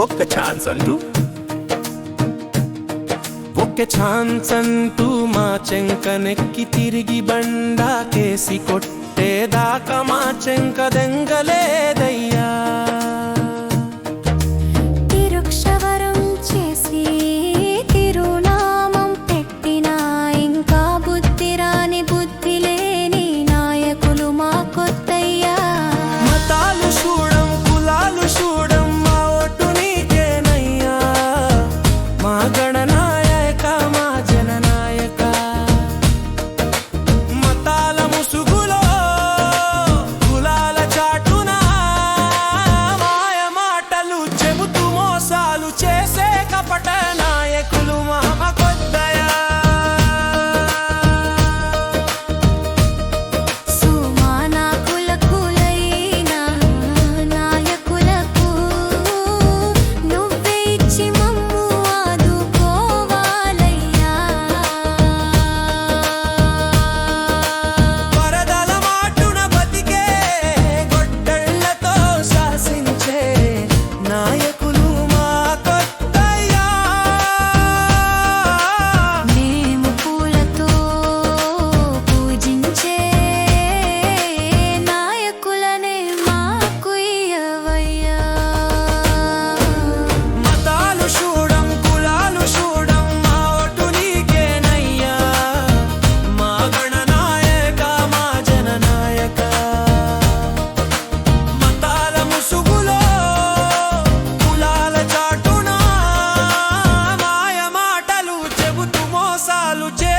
ఒక్క ఛాన్స్ అంటూ. ఒక్క ఛాన్స్ అంటూ మా చెంకనెక్కి తిరిగి బండా కేసి కొట్టేదాకా మా చెంక దెంగలేదయ్యా. మోసాలు చే